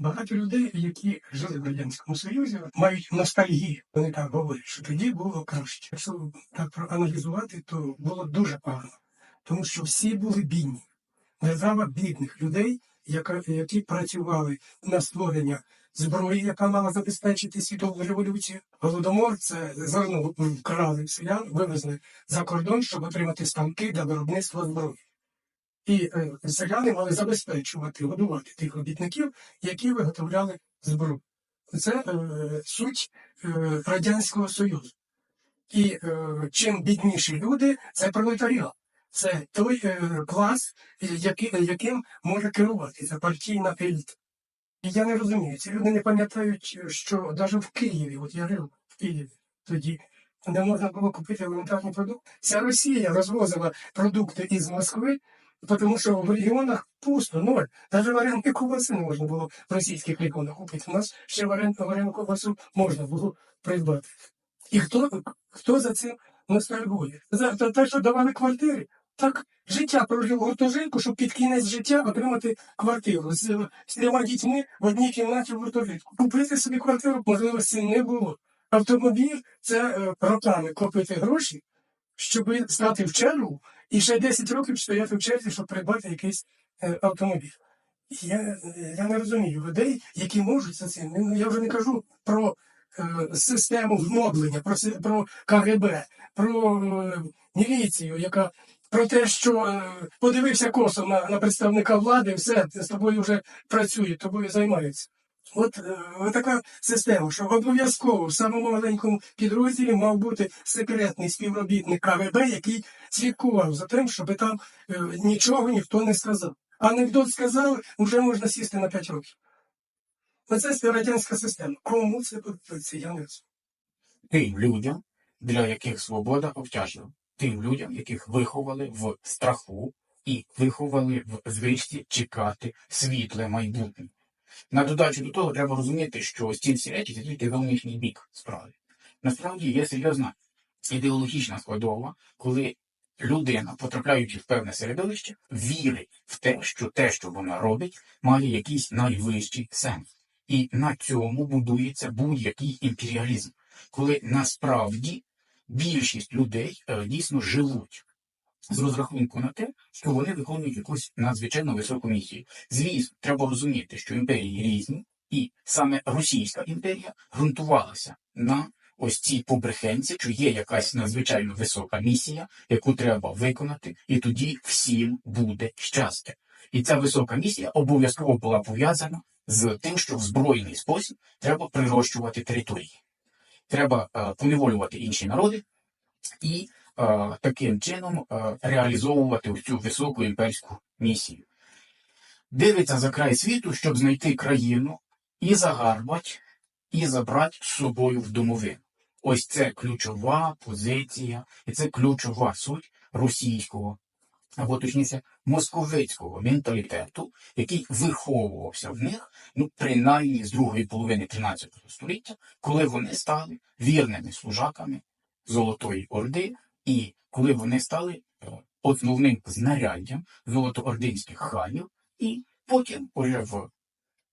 Багато людей, які жили в Радянському Союзі, мають ностальгію. Вони так говорять, що тоді було краще. Якщо так проаналізувати, то було дуже погано. Тому що всі були бідні. Держава бідних людей, які працювали на створення зброї, яка мала забезпечити світову революцію. Голодомор це зерно вкрали селян, вивезли за кордон, щоб отримати станки для виробництва зброї. І е, селяни мали забезпечувати, годувати тих робітників, які виготовляли зброю. Це е, суть е, Радянського Союзу. І чим бідніші люди, це пролетаріат. Це той клас, яким може керувати, це партійна еліта. І я не розумію, ці люди не пам'ятають, що навіть в Києві, от я жив в Києві тоді, де можна було купити елементарний продукт. Вся Росія розвозила продукти із Москви, тому що в регіонах пусто, ноль. Навіть вареники ковбаси не можна було в російських регіонах купити. У нас ще варен, варену ковбасу можна було придбати. І хто, хто за цим ностальгує? За те, що давали квартири. Так життя прожив гуртожитку, щоб під кінець життя отримати квартиру з, з трьома дітьми в одній кімнаті в гуртожитку. Купити собі квартиру можливості не було. Автомобіль це е, роками купити гроші, щоб стати в чергу і ще 10 років стояти в черзі, щоб придбати якийсь е, автомобіль. Я, я не розумію людей, які можуть за цим. Ну, Я вже не кажу про е, систему гноблення, про, про КГБ, про е, міліцію, яка про те, що е, подивився косо на, на представника влади, все, з тобою вже працює, тобою займаються. От, е, така система, що обов'язково в самому маленькому підрозділі мав бути секретний співробітник КГБ, який слідкував за тим, щоб там е, нічого ніхто не сказав. Анекдот сказали, вже можна сісти на 5 років. Оце співрадянська система. Кому це подобається, я не розумію. тим людям, для яких свобода обтяжлива, тим людям, яких виховали в страху і виховали в звичці чекати світле майбутнє. На додачу до того треба розуміти, що ці всі речі це тільки зовнішній бік справи. Насправді є серйозна ідеологічна складова, коли людина, потрапляючи в певне середовище, вірить в те, що те, що вона робить, має якийсь найвищий сенс. І на цьому будується будь-який імперіалізм, коли насправді більшість людей е, дійсно живуть з розрахунку на те, що вони виконують якусь надзвичайно високу місію. Звісно, треба розуміти, що імперії різні, і саме Російська імперія ґрунтувалася на ось цій побрехенці, що є якась надзвичайно висока місія, яку треба виконати, і тоді всім буде щастя. І ця висока місія обов'язково була пов'язана з тим, що в збройний спосіб треба прирощувати території. Треба е, поневолювати інші народи і таким чином е, реалізовувати цю високу імперську місію. Дивиться за край світу, щоб знайти країну і загарбать, і забрати з собою в домовину. Ось це ключова позиція, і це ключова суть російського, або точніше, московицького менталітету, який виховувався в них, ну, принаймні з другої половини 13 століття, коли вони стали вірними служаками Золотої Орди, і коли вони стали основним знаряддям золотоординських ханів, і потім уже в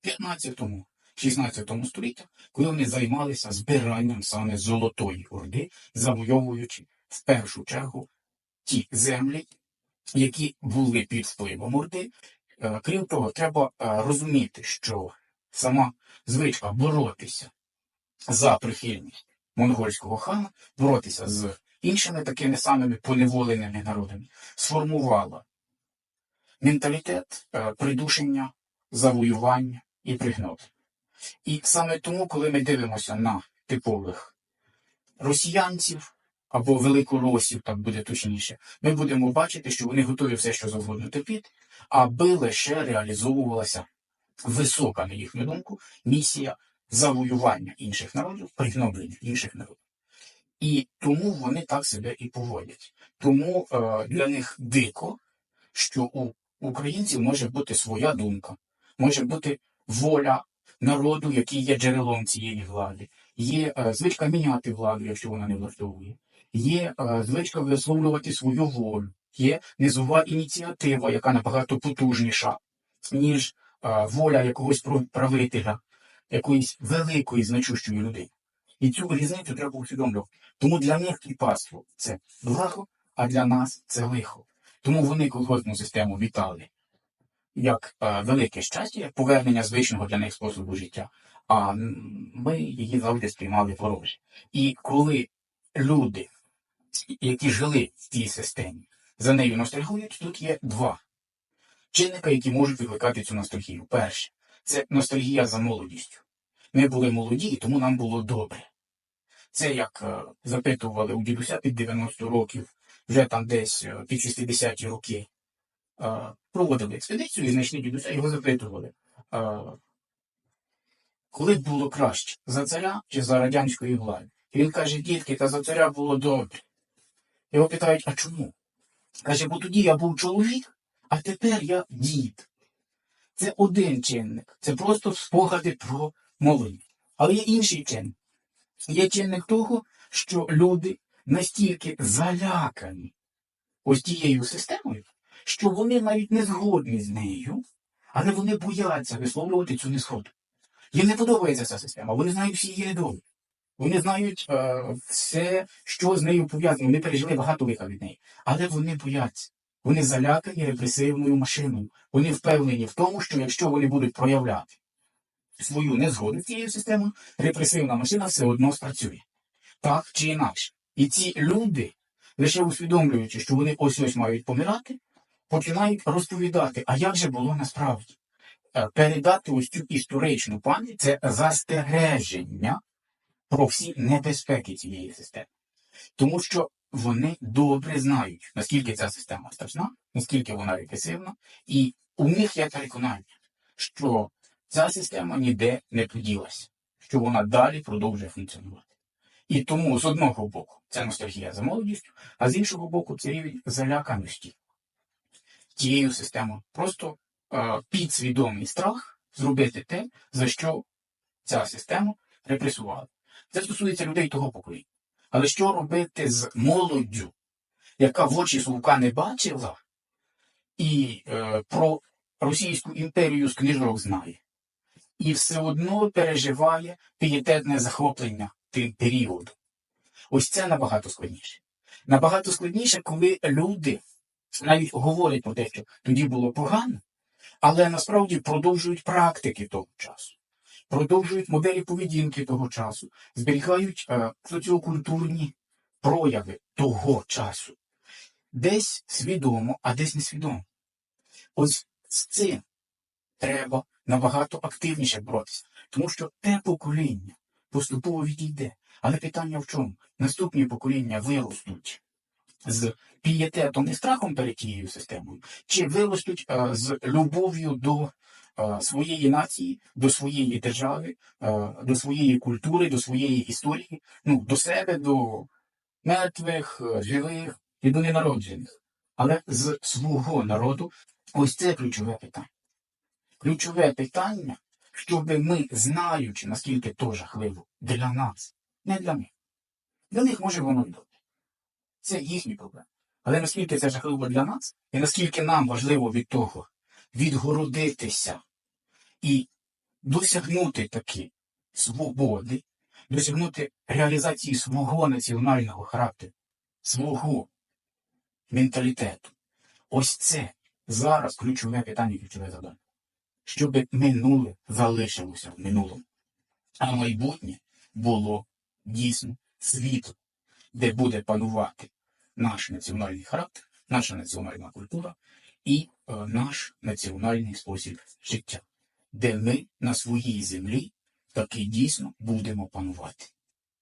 15 16 століття, коли вони займалися збиранням саме Золотої Орди, завойовуючи в першу чергу ті землі, які були під впливом Орди. Е, Крім того, треба е, розуміти, що сама звичка боротися за прихильність монгольського хана, боротися з іншими такими самими поневоленими народами, сформувала менталітет е, придушення, завоювання і пригноти. І саме тому, коли ми дивимося на типових росіянців або великоросів, так буде точніше, ми будемо бачити, що вони готові все, що завгодно терпіти, аби лише реалізовувалася висока, на їхню думку, місія завоювання інших народів, пригноблення інших народів. І тому вони так себе і поводять. Тому е, для них дико, що у українців може бути своя думка, може бути воля народу, який є джерелом цієї влади. Є е, звичка міняти владу, якщо вона не влаштовує. Є е, звичка висловлювати свою волю. Є низова ініціатива, яка набагато потужніша, ніж а, воля якогось прав- правителя, якоїсь великої значущої людини. І цю різницю треба усвідомлювати. Тому для них кріпацтво це благо, а для нас це лихо. Тому вони колгоспну систему вітали як е, велике щастя, як повернення звичного для них способу життя. А ми її завжди сприймали вороже. І коли люди, які жили в тій системі, за нею ностальгують, тут є два чинника, які можуть викликати цю ностальгію. Перше, це ностальгія за молодістю. Ми були молоді, тому нам було добре. Це як е, запитували у дідуся під 90 років, вже там десь е, під 60-ті роки. Е, проводили експедицію і знайшли дідуся, його запитували. коли б було краще, за царя чи за радянської влади? І він каже, дітки, та за царя було добре. Його питають, а чому? Каже, бо тоді я був чоловік, а тепер я дід. Це один чинник. Це просто спогади про молодість. Але є інший чинник. Є чинник того, що люди настільки залякані ось тією системою, що вони навіть не згодні з нею, але вони бояться висловлювати цю незгоду. Їм не подобається ця система, вони знають всі її недоліки. Вони знають е, все, що з нею пов'язано. Вони пережили багато лиха від неї. Але вони бояться. Вони залякані репресивною машиною. Вони впевнені в тому, що якщо вони будуть проявляти свою незгоду з цією системою, репресивна машина все одно спрацює. Так чи інакше. І ці люди, лише усвідомлюючи, що вони ось ось мають помирати, починають розповідати, а як же було насправді. Е, Передати ось цю історичну пам'ять це застереження про всі небезпеки цієї системи. Тому що вони добре знають, наскільки ця система страшна, наскільки вона репресивна, і у них є переконання, що ця система ніде не поділася, що вона далі продовжує функціонувати. І тому з одного боку це ностальгія за молодістю, а з іншого боку це рівень заляканості тією системою. Просто е, підсвідомий страх зробити те, за що ця система репресувала. Це стосується людей того покоління. Але що робити з молоддю, яка в очі Совка не бачила, і е, про Російську імперію з книжок знає, і все одно переживає пієтетне захоплення тим періодом. Ось це набагато складніше. Набагато складніше, коли люди навіть говорять про те, що тоді було погано, але насправді продовжують практики того часу, продовжують моделі поведінки того часу, зберігають е, соціокультурні прояви того часу. Десь свідомо, а десь несвідомо. Ось з цим треба набагато активніше боротися, тому що те покоління поступово відійде. Але питання в чому? Наступні покоління виростуть з пієтетом і страхом перед тією системою, чи виростуть е, з любов'ю до е, своєї нації, до своєї держави, е, до своєї культури, до своєї історії, ну, до себе, до мертвих, живих і до ненароджених. Але з свого народу ось це ключове питання. Ключове питання, щоб ми, знаючи, наскільки то жахливо для нас, не для них. Для них може воно й добре. Це їхні проблеми. Але наскільки це жахливо для нас, і наскільки нам важливо від того відгородитися і досягнути таки свободи, досягнути реалізації свого національного характеру, свого менталітету. Ось це зараз ключове питання, ключове завдання. Щоб минуле залишилося в минулому, а майбутнє було дійсно світло, де буде панувати наш національний характер, наша національна культура і е, наш національний спосіб життя, де ми на своїй землі таки дійсно будемо панувати,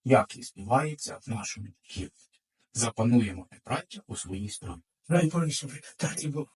як і співається в нашому гімні. Запануємо браття у своїй стороні. Дай Боже, так і було.